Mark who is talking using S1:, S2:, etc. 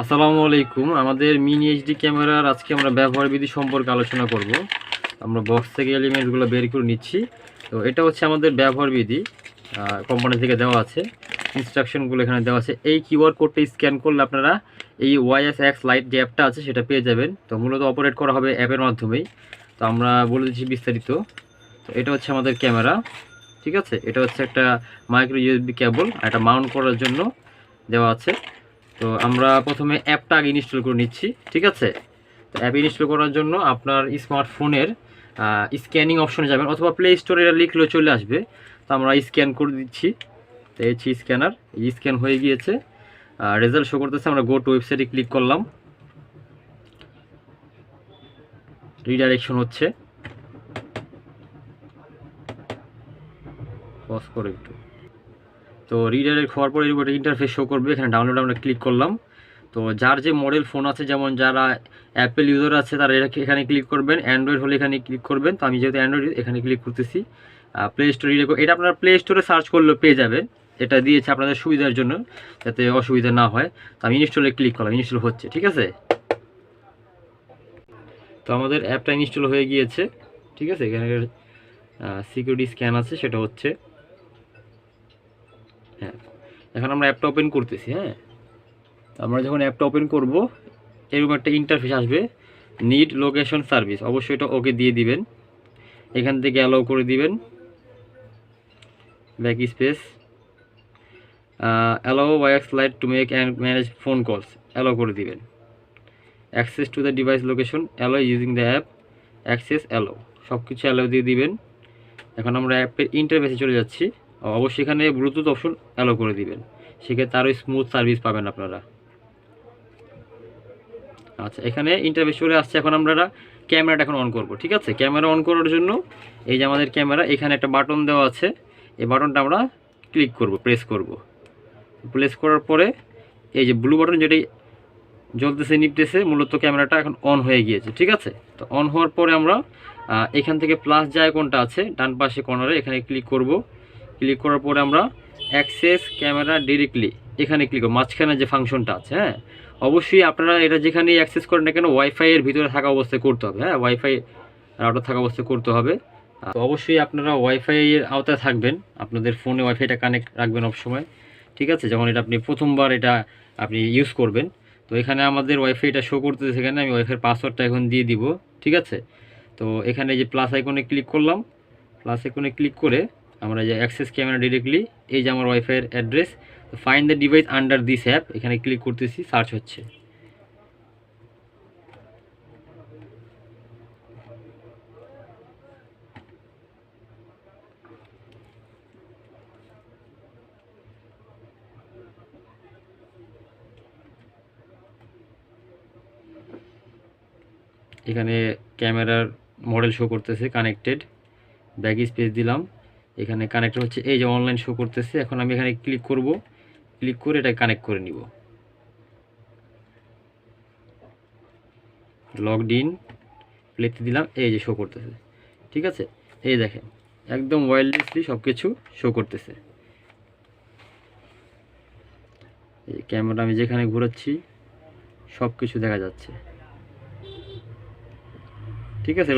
S1: আসসালামু আলাইকুম। আমাদের মিনি এইচডি ক্যামেরার আজকে আমরা ব্যবহার বিধি সম্পর্কে আলোচনা করব। আমরা বক্স থেকে এলিমেন্টগুলো বের করে নিচ্ছি। তো এটা হচ্ছে আমাদের ব্যবহার বিধি। কোম্পানি থেকে দেওয়া আছে। ইনস্ট্রাকশনগুলো এখানে দেওয়া আছে। এই কিউআর কোডটা স্ক্যান করলে আপনারা এই ওয়াইএস এক্স লাইট যে অ্যাপটা আছে, সেটা পেয়ে যাবেন। তো মূলত অপারেট করা হবে অ্যাপের মাধ্যমেই। তো আমরা বলে দিচ্ছি বিস্তারিত। তো এটা হচ্ছে আমাদের ক্যামেরা। ঠিক আছে? এটা হচ্ছে একটা মাইক্রো ইউএসবি কেবল এটা মাউন্ট করার জন্য দেওয়া আছে। তো আমরা প্রথমে অ্যাপটা আগে ইনস্টল করে নিচ্ছি, ঠিক আছে? তো অ্যাপ ইনস্টল করার জন্য আপনার স্মার্টফোনের স্ক্যানিং অপশনে যাবেন, অথবা প্লে স্টোরে এটা লিখলেও চলে আসবে। তো আমরা স্ক্যান করে দিচ্ছি। তো এই স্ক্যানার স্ক্যান হয়ে গিয়েছে। রেজাল্ট শো করতেছে, আমরা গো টু ওয়েবসাইটে ক্লিক করলাম। রিডাইরেকশন হচ্ছে। পজ করে একটু। তো রিডাইরেক্ট হওয়ার পরে এরকম একটা ইন্টারফেস শো করবে, এখানে ডাউনলোড আমরা ক্লিক করলাম। তো যার যে মডেল ফোন আছে, যেমন যারা অ্যাপেল ইউজার আছে, তারা এটা এখানে ক্লিক করবেন। অ্যান্ড্রয়েড হলে এখানে ক্লিক করবেন। তো আমি যেহেতু অ্যান্ড্রয়েড এখানে ক্লিক করতেছি। প্লে স্টোরে এটা আপনারা প্লে স্টোরে সার্চ করলেও পেয়ে যাবেন। এটা দিয়েছে আপনাদের সুবিধার জন্য, যাতে অসুবিধা না হয়। তো আমি ইনস্টলে ক্লিক করলাম ইনস্টল হচ্ছে, ঠিক আছে? তো আমাদের অ্যাপটা ইনস্টল হয়ে গিয়েছে, ঠিক আছে? এখানে সিকিউরিটি স্ক্যান আছে, সেটা হচ্ছে। হ্যাঁ। এখন আমরা অ্যাপটা ওপেন করতেছি হ্যাঁ। আমরা যখন অ্যাপটা ওপেন করব, এরকম একটা ইন্টারফেস আসবে নিড লোকেশন সার্ভিস অবশ্যই এটা ওকে দিয়ে দিবেন। এখান থেকে অ্যালাউ করে দিবেন। Back space allow ওয়াইক্স light to make and manage phone calls allow করে দিবেন। Access to the device location allow using the app access allow সব কিছু অ্যালাউ দিয়ে দিবেন। এখন আমরা অ্যাপের ইন্টারফেসে চলে যাচ্ছি। অবশ্যই এখানে ব্লুটুথ অপশন অ্যালো করে দিবেন। সেক্ষেত্রে আরও স্মুথ সার্ভিস পাবেন আপনারা। আচ্ছা এখানে ইন্টারভিউ চলে আসছে। এখন আমরা ক্যামেরাটা এখন অন করব, ঠিক আছে? ক্যামেরা অন করার জন্য এই যে আমাদের ক্যামেরা, এখানে একটা বাটন দেওয়া আছে। এই বাটনটা আমরা ক্লিক করব প্রেস করব। প্রেস করার পরে এই যে ব্লু বাটন যেটাই জ্বলতেছে, নিপতেছে, মূলত ক্যামেরাটা এখন অন হয়ে গিয়েছে, ঠিক আছে? তো অন হওয়ার পরে আমরা এখান থেকে প্লাস যায় কোনটা আছে, ডান পাশে কর্নারে এখানে ক্লিক করব। ক্লিক করার পরে আমরা অ্যাক্সেস ক্যামেরা ডিরেক্টলি এখানে ক্লিক করব, মাঝখানে যে ফাংশনটা আছে হ্যাঁ? অবশ্যই আপনারা এটা যেখানেই অ্যাক্সেস করেন না কেন ওয়াইফাই এর ভিতরে থাকা অবস্থায় করতে হবে হ্যাঁ? ওয়াইফাই রাউটার থাকা অবস্থায় করতে হবে। তো অবশ্যই আপনারা ওয়াইফাই এর আওতায় থাকবেন, আপনাদের ফোনে ওয়াইফাইটা কানেক্ট রাখবেন সবসময়, ঠিক আছে? যখন এটা আপনি প্রথমবার এটা আপনি ইউজ করবেন, তো এখানে আমাদের ওয়াইফাইটা শো করতেছে সেখানে আমি ওয়াইফাইয়ের পাসওয়ার্ডটা এখন দিয়ে দিব, ঠিক আছে? তো এখানে যে প্লাস আইকনে ক্লিক করলাম প্লাস আইকনে ক্লিক করে আমরা যে অ্যাক্সেস ক্যামেরা ডিরেক্টলি এই যে আমার ওয়াইফাইয়ের address find the device under this app এখানে ক্লিক করতেছি সার্চ হচ্ছে। এখানে ক্যামেরার মডেল শো করতেছে কানেক্টেড ব্যাগ স্পেস দিলাম। এখানে কানেক্ট হচ্ছে, এই যে অনলাইন শো করতেছে, এখন আমি এখানে ক্লিক করব ক্লিক করে এটা কানেক্ট করে নিব। লগড ইন প্লেতে দিলাম, এই যে শো করতেছে, ঠিক আছে? এই দেখেন, একদম ওয়্যারলেসলি সব কিছু শো করতেছে। এই ক্যামেরা আমি যেখানে ঘোরাচ্ছি সব কিছু দেখা যাচ্ছে। ঠিক আছে?